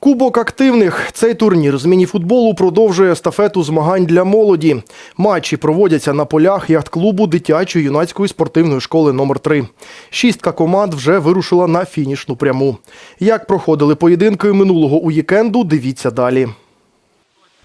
Кубок активних. Цей турнір з мініфутболу продовжує естафету змагань для молоді. Матчі проводяться на полях яхт-клубу дитячої юнацької спортивної школи номер 3 Шістка команд вже вирушила на фінішну пряму. Як проходили поєдинки минулого уікенду, дивіться далі.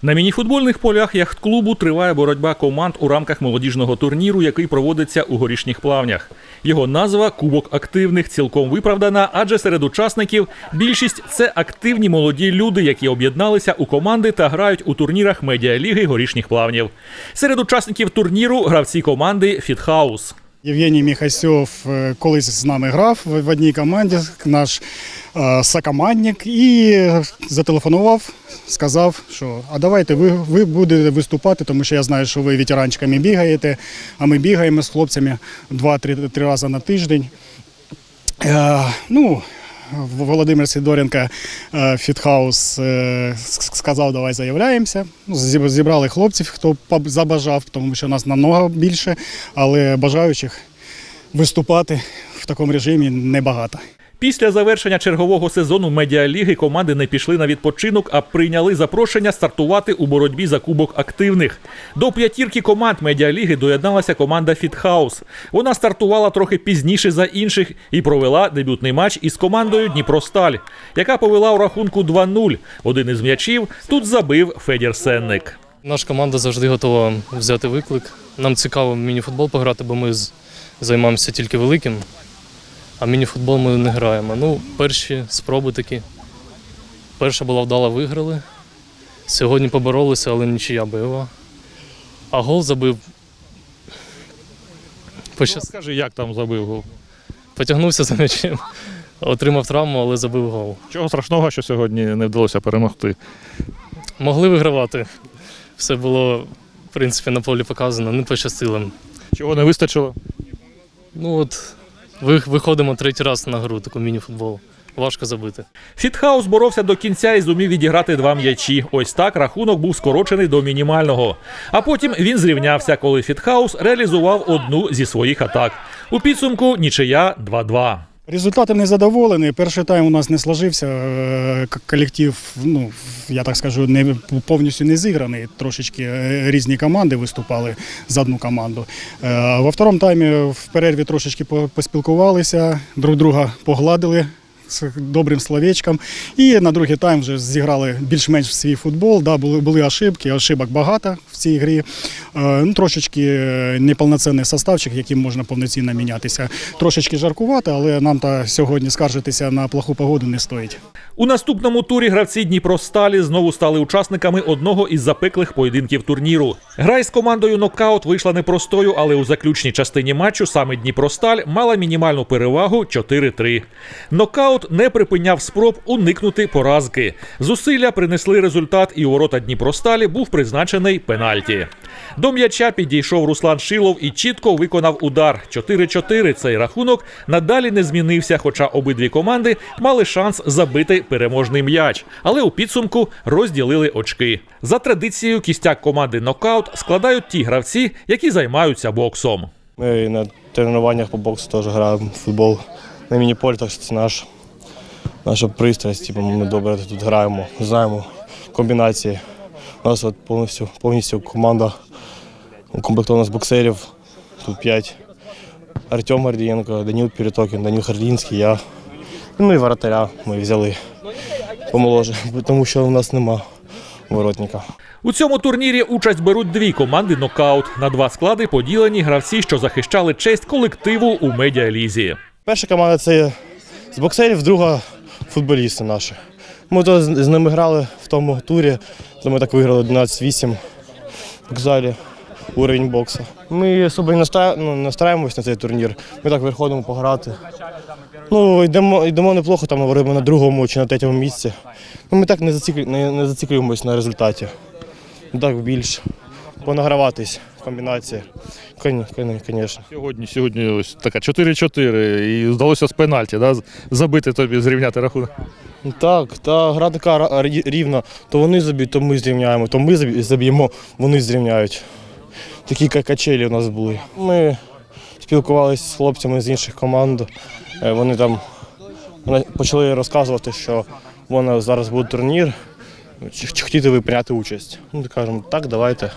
На мініфутбольних полях яхт-клубу триває боротьба команд у рамках молодіжного турніру, який проводиться у горішніх плавнях. Його назва Кубок активних цілком виправдана, адже серед учасників більшість це активні молоді люди, які об'єдналися у команди та грають у турнірах медіаліги горішніх плавнів. Серед учасників турніру гравці команди Фітхаус. Євгеній Міхасьов е, колись з нами грав в одній команді, наш е, сокомандник, і зателефонував, сказав, що а давайте ви, ви будете виступати, тому що я знаю, що ви ветеранчиками бігаєте, а ми бігаємо з хлопцями 2-3 три рази на тиждень. Е, ну, Володимир Сидоренко, е, Фітхаус, е, сказав, давай заявляємося. Ну, Зібрали хлопців, хто забажав, тому що нас намного більше, але бажаючих виступати в такому режимі небагато. Після завершення чергового сезону медіаліги команди не пішли на відпочинок, а прийняли запрошення стартувати у боротьбі за кубок активних. До п'ятірки команд медіаліги доєдналася команда Фітхаус. Вона стартувала трохи пізніше за інших і провела дебютний матч із командою Дніпросталь, яка повела у рахунку 2-0. Один із м'ячів тут забив Федір Сенник. Наша команда завжди готова взяти виклик. Нам цікаво мініфутбол пограти, бо ми займаємося тільки великим, а мініфутбол ми не граємо. Ну, перші спроби такі. Перша була вдала, виграли. Сьогодні поборолися, але нічия бойова. А гол забив. Пощас... Скажи, як там забив гол? Потягнувся за м'ячем, отримав травму, але забив гол. Чого страшного, що сьогодні не вдалося перемогти? Могли вигравати. Все було, в принципі, на полі показано, не пощастило. Чого не вистачило? Ну от виходимо третій раз на гру, таку міні-футбол. Важко забити. Фітхаус боровся до кінця і зумів відіграти два м'ячі. Ось так рахунок був скорочений до мінімального. А потім він зрівнявся, коли Фітхаус реалізував одну зі своїх атак. У підсумку нічия 2-2. Результатом не задоволений. Перший тайм у нас не сложився. е, Колектив, ну я так скажу, не повністю не зіграний. Трошечки е, різні команди виступали за одну команду. Е, Во второму таймі в перерві трошечки по- поспілкувалися, друг друга погладили. З добрим словечком. І на другий тайм вже зіграли більш-менш свій футбол. Да, були, були ошибки, ошибок багато в цій грі. Е, ну, трошечки е, неповноцінний составчик, яким можна повноцінно мінятися. Трошечки жаркувати, але нам та сьогодні скаржитися на плоху погоду не стоїть. У наступному турі гравці Дніпросталі знову стали учасниками одного із запеклих поєдинків турніру. Гра із командою Нокаут вийшла непростою, але у заключній частині матчу саме Дніпросталь мала мінімальну перевагу 4-3. Нокаут не припиняв спроб уникнути поразки. Зусилля принесли результат, і у ворота Дніпросталі був призначений пенальті. До м'яча підійшов Руслан Шилов і чітко виконав удар. 4-4 цей рахунок надалі не змінився, хоча обидві команди мали шанс забити переможний м'яч, але у підсумку розділили очки. За традицією, кістяк команди Нокаут складають ті гравці, які займаються боксом. Ми на тренуваннях по боксу теж граємо в футбол на міні-полі, так це наш, наша пристрасть. Типу, ми добре тут граємо, знаємо комбінації. У нас от повністю, повністю команда укомплектована з боксерів. Тут п'ять. Артем Гордієнко, Даніл Пірітокін, Даніл Харлінський, я. Ну і воротаря ми взяли помоложе, тому що у нас нема воротника. У цьому турнірі участь беруть дві команди нокаут. На два склади поділені гравці, що захищали честь колективу у медіалізі. Перша команда це з боксерів, друга футболісти наші. Ми то з ними грали в тому турі, то ми так виграли 11-8 в вокзалі, уровень боксу. Ми особо не ну, настраємося на цей турнір. Ми так виходимо пограти. Ну, йдемо, йдемо неплохо, там говоримо на другому чи на третьому місці. Ну, ми так не, зациклю, не, не зациклюємось на результаті. Так більш понаграватись в комбінації. Сьогодні, сьогодні ось така 4-4 і вдалося з пенальті да, забити тобі, зрівняти рахунок. Так, та гра така рівна. То вони заб'ють, то ми зрівняємо, то ми заб'ємо, вони зрівняють. Такі ка- качелі у нас були. Ми спілкувалися з хлопцями з інших команд. Е, Вони там почали розказувати, що вона зараз буде турнір. Чи, чи хотіте ви прийняти участь? Ну, кажемо, так, давайте.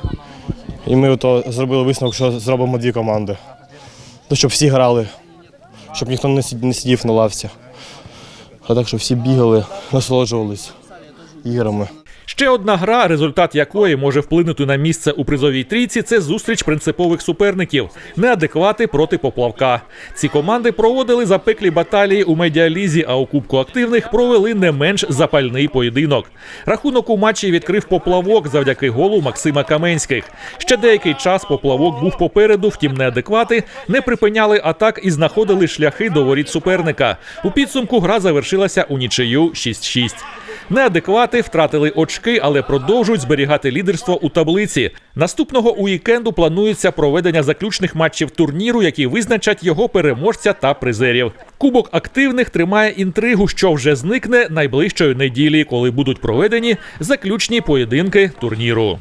І ми ото зробили висновок, що зробимо дві команди. Ну, щоб всі грали, щоб ніхто не сидів на лавці. А так, щоб всі бігали, насолоджувались іграми. Ще одна гра, результат якої може вплинути на місце у призовій трійці, це зустріч принципових суперників неадеквати проти поплавка. Ці команди проводили запеклі баталії у медіалізі, а у Кубку активних провели не менш запальний поєдинок. Рахунок у матчі відкрив поплавок завдяки голу Максима Каменських. Ще деякий час поплавок був попереду, втім неадеквати не припиняли атак і знаходили шляхи до воріт суперника. У підсумку гра завершилася у нічию 6-6. Неадеквати втратили очки, але продовжують зберігати лідерство у таблиці. Наступного уікенду планується проведення заключних матчів турніру, які визначать його переможця та призерів. Кубок активних тримає інтригу, що вже зникне найближчої неділі, коли будуть проведені заключні поєдинки турніру.